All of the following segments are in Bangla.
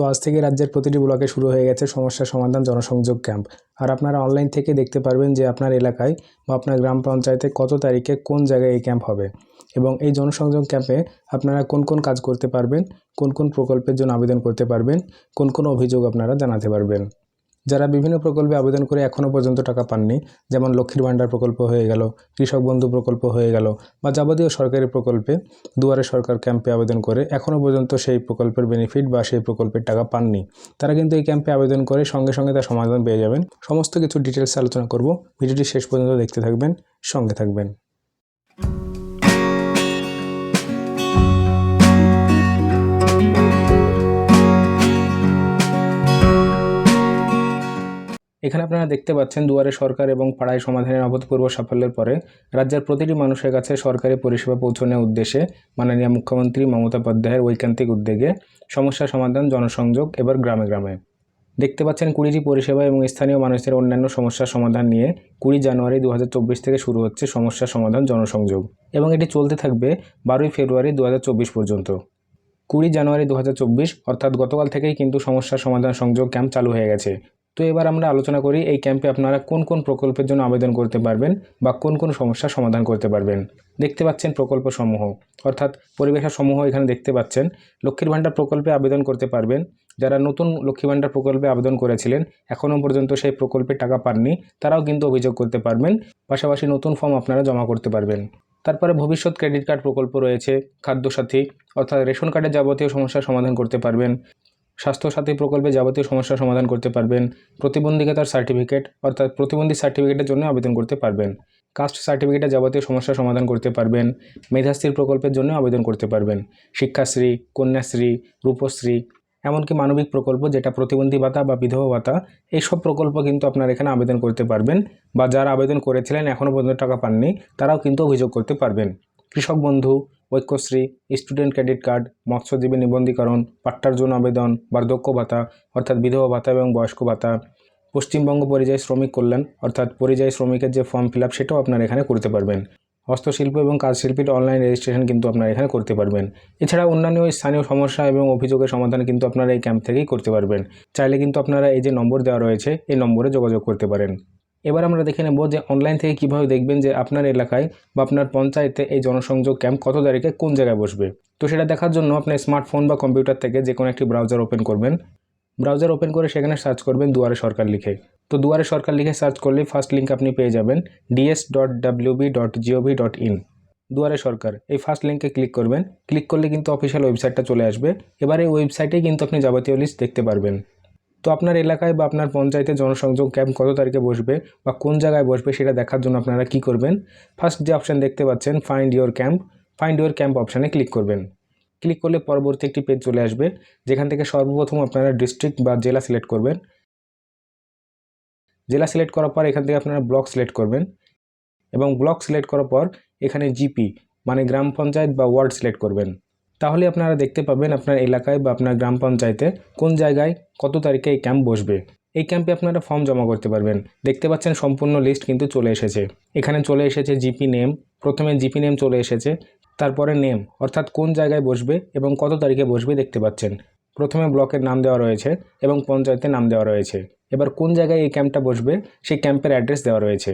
তো আজ থেকে রাজ্যের প্রতিটি ব্লকে শুরু হয়ে গেছে সমস্যা সমাধান জনসংযোগ ক্যাম্প। আর আপনারা অনলাইন থেকে দেখতে পারবেন যে আপনার এলাকায় বা আপনার গ্রাম পঞ্চায়েতে কত তারিখে কোন জায়গায় এই ক্যাম্প হবে এবং এই জনসংযোগ ক্যাম্পে আপনারা কোন কোন কাজ করতে পারবেন, কোন কোন প্রকল্পের জন্য আবেদন করতে পারবেন, কোন কোন অভিযোগ আপনারা জানাতে পারবেন। যারা বিভিন্ন প্রকল্পে আবেদন করে এখনও পর্যন্ত টাকা পাননি, যেমন লক্ষ্মীর ভাণ্ডার প্রকল্প হয়ে গেল, কৃষক বন্ধু প্রকল্প হয়ে গেল, বা যাবতীয় সরকারি প্রকল্পে দুয়ারে সরকার ক্যাম্পে আবেদন করে এখনও পর্যন্ত সেই প্রকল্পের বেনিফিট বা সেই প্রকল্পের টাকা পাননি। তারা কিন্তু এই ক্যাম্পে আবেদন করে সঙ্গে সঙ্গে তার সমাধান পেয়ে যাবেন। সমস্ত কিছু ডিটেলস আলোচনা করব। ভিডিওটি শেষ পর্যন্ত দেখতে থাকবেন, সঙ্গে থাকবেন। এখানে আপনারা দেখতে পাচ্ছেন দুয়ারে সরকার এবং পাড়ায় সমাধানের অভূতপূর্ব সাফল্যের পরে রাজ্যের প্রতিটি মানুষের কাছে সরকারি পরিষেবা পৌঁছানোর উদ্দেশ্যে মাননীয় মুখ্যমন্ত্রী মমতা বন্দ্যোপাধ্যায়ের ঐকান্তিক উদ্যোগে সমস্যা সমাধান, জনসংযোগ এবার গ্রামে গ্রামে। দেখতে পাচ্ছেন কুড়িটি পরিষেবা এবং স্থানীয় মানুষের অন্যান্য সমস্যার সমাধান নিয়ে কুড়ি জানুয়ারি দু হাজার চব্বিশ থেকে শুরু হচ্ছে সমস্যা সমাধান, জনসংযোগ এবং এটি চলতে থাকবে বারোই ফেব্রুয়ারি দু হাজার চব্বিশ পর্যন্ত। কুড়ি জানুয়ারি দু হাজার চব্বিশ অর্থাৎ গতকাল থেকেই কিন্তু সমস্যা সমাধান সংযোগ ক্যাম্প চালু হয়ে গেছে। তো এবার আমরা আলোচনা করি এই ক্যাম্পে আপনারা কোন কোন প্রকল্পের জন্য আবেদন করতে পারবেন বা কোন কোন সমস্যার সমাধান করতে পারবেন। দেখতে পাচ্ছেন প্রকল্প সমূহ, অর্থাৎ পরিবেশের সমূহ এখানে দেখতে পাচ্ছেন। লক্ষ্মীর ভাণ্ডার প্রকল্পে আবেদন করতে পারবেন। যারা নতুন লক্ষ্মী ভাণ্ডার প্রকল্পে আবেদন করেছিলেন, এখনও পর্যন্ত সেই প্রকল্পে টাকা পাননি, তারাও কিন্তু অভিযোগ করতে পারবেন। পাশাপাশি নতুন ফর্ম আপনারা জমা করতে পারবেন। তারপরে ভবিষ্যৎ ক্রেডিট কার্ড প্রকল্প রয়েছে, খাদ্যসাথী, অর্থাৎ রেশন কার্ডের যাবতীয় সমস্যার সমাধান করতে পারবেন। স্বাস্থ্যসাথী প্রকল্পে যাবতীয় সমস্যার সমাধান করতে পারবেন। প্রতিবন্ধীতার সার্টিফিকেট, অর্থাৎ প্রতিবন্ধী সার্টিফিকেটের জন্য আবেদন করতে পারবেন। কাস্ট সার্টিফিকেটে যাবতীয় সমস্যার সমাধান করতে পারবেন। মেধাশ্রী প্রকল্পের জন্য আবেদন করতে পারবেন। শিক্ষাশ্রী, কন্যাশ্রী, রূপশ্রী, এমনকি মানবিক প্রকল্প যেটা প্রতিবন্ধী ভাতা বা বিধবা ভাতা এইসব প্রকল্প কিন্তু আপনারা এখানে আবেদন করতে পারবেন বা যারা আবেদন করেছিলেন এখনও পর্যন্ত টাকা পাননি, তারাও কিন্তু অভিযোগ করতে পারবেন। কৃষক বন্ধু ঐক্যশ্রী, স্টুডেন্ট ক্রেডিট কার্ড, মৎস্যজীবী নিবন্ধীকরণ, পাট্টার জন্য আবেদন, বার্ধক্য ভাতা, অর্থাৎ বিধবা ভাতা এবং বয়স্ক ভাতা। পশ্চিমবঙ্গ পরিযায়ী শ্রমিক কল্যাণ, অর্থাৎ পরিযায়ী শ্রমিকের যে ফর্ম ফিল আপ, সেটাও আপনারা এখানে করতে পারবেন। হস্তশিল্প এবং কাজশিল্পীর অনলাইন রেজিস্ট্রেশন কিন্তু আপনারা এখানে করতে পারবেন। এছাড়া অন্যান্য স্থানীয় সমস্যা এবং অভিযোগের সমাধান কিন্তু আপনারা এই ক্যাম্প থেকেই করতে পারবেন। চাইলে কিন্তু আপনারা এই যে নম্বর দেওয়া রয়েছে, এই নম্বরে যোগাযোগ করতে পারেন। এবার আমরা দেখে নেব যে অনলাইন থেকে কীভাবে দেখবেন যে আপনার এলাকায় বা আপনার পঞ্চায়েতে এই জনসংযোগ ক্যাম্প কত তারিখে কোন জায়গায় বসবে। তো সেটা দেখার জন্য আপনি স্মার্টফোন বা কম্পিউটার থেকে যে কোনো একটি ব্রাউজার ওপেন করবেন। ব্রাউজার ওপেন করে সেখানে সার্চ করবেন দুয়ারে সরকার লিখে। তো দুয়ারে সরকার লিখে সার্চ করলে ফার্স্ট লিঙ্ক আপনি পেয়ে যাবেন DS dot WB dot GOV dot in Duare Sarkar, এই ফার্স্ট লিঙ্কে ক্লিক করবেন। ক্লিক করলে কিন্তু অফিসিয়াল ওয়েবসাইটটা চলে আসবে। এবার এই ওয়েবসাইটেই কিন্তু আপনি যাবতীয় লিস্ট দেখতে পারবেন। তো আপনার এলাকায় বা আপনার পঞ্চায়েতে জনসংযোগ ক্যাম্প কত তারিখে বসবে বা কোন জায়গায় বসবে সেটা দেখার জন্য আপনারা কি করবেন? ফার্স্ট যে অপশান দেখতে পাচ্ছেন find your camp find your camp অপশানে ক্লিক করবেন। ক্লিক করলে পরবর্তী একটি পেজ চলে আসবে, যেখান থেকে সর্বপ্রথম আপনারা ডিস্ট্রিক্ট বা জেলা সিলেক্ট করবেন। জেলা সিলেক্ট করার পর এখান থেকে আপনারা ব্লক সিলেক্ট করবেন এবং ব্লক সিলেক্ট করার পর এখানে জিপি মানে গ্রাম পঞ্চায়েত বা ওয়ার্ড সিলেক্ট করবেন। তাহলে আপনারা দেখতে পাবেন আপনার এলাকায় বা আপনার গ্রাম পঞ্চায়েতে কোন জায়গায় কত তারিখে এই ক্যাম্প বসবে। এই ক্যাম্পে আপনারা ফর্ম জমা করতে পারবেন। দেখতে পাচ্ছেন সম্পূর্ণ লিস্ট কিন্তু চলে এসেছে। এখানে চলে এসেছে জিপি নেম, প্রথমে জিপি নেম চলে এসেছে, তারপরে নেম, অর্থাৎ কোন জায়গায় বসবে এবং কত তারিখে বসবে দেখতে পাচ্ছেন। প্রথমে ব্লকের নাম দেওয়া রয়েছে এবং পঞ্চায়েতের নাম দেওয়া রয়েছে। এবার কোন জায়গায় এই ক্যাম্পটা বসবে সেই ক্যাম্পের অ্যাড্রেস দেওয়া রয়েছে।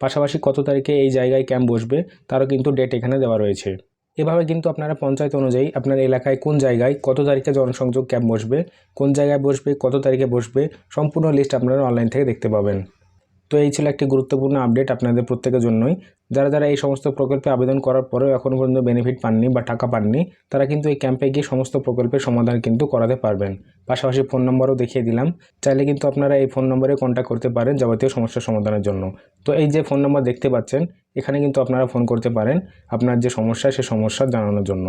পাশাপাশি কত তারিখে এই জায়গায় ক্যাম্প বসবে তারও কিন্তু ডেট এখানে দেওয়া রয়েছে। এভাবে কিন্তু আপনারা পঞ্চায়েত অনুযায়ী আপনার এলাকায় কোন জায়গায় কত তারিখে জনসংযোগ ক্যাম্প বসবে, কোন জায়গায় বসবে, কত তারিখে বসবে, সম্পূর্ণ লিস্ট আপনারা অনলাইন থেকে দেখতে পাবেন। তো এই ছিল একটি গুরুত্বপূর্ণ আপডেট আপনাদের প্রত্যেকের জন্যই। যারা যারা এই সমস্ত প্রকল্পে আবেদন করার পরেও এখনও পর্যন্ত বেনিফিট পাননি বা টাকা পাননি, তারা কিন্তু এই ক্যাম্পে গিয়ে সমস্ত প্রকল্পের সমাধান কিন্তু করাতে পারবেন। পাশাপাশি ফোন নম্বরও দেখিয়ে দিলাম। চাইলে কিন্তু আপনারা এই ফোন নম্বরে কন্ট্যাক্ট করতে পারেন যাবতীয় সমস্যার সমাধানের জন্য। তো এই যে ফোন নম্বর দেখতে পাচ্ছেন, এখানে কিন্তু আপনারা ফোন করতে পারেন আপনার যে সমস্যা, সে সমস্যা জানানোর জন্য।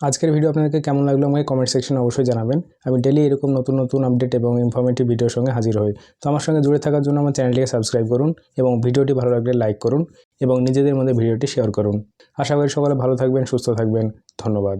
আজকের ভিডিও আপনাদেরকে কেমন লাগল আমাকে কমেন্ট সেকশনে অবশ্যই জানাবেন। আমি ডেলি এরকম নতুন নতুন আপডেট এবং ইনফরমেটিভ ভিডিওর সঙ্গে হাজির হই। তো আমার সঙ্গে জুড়ে থাকার জন্য আমার চ্যানেলটিকে সাবস্ক্রাইব করুন এবং ভিডিওটি ভালো লাগলে লাইক করুন এবং নিজেদের মধ্যে ভিডিওটি শেয়ার করুন। আশা করি সকলে ভালো থাকবেন, সুস্থ থাকবেন। ধন্যবাদ।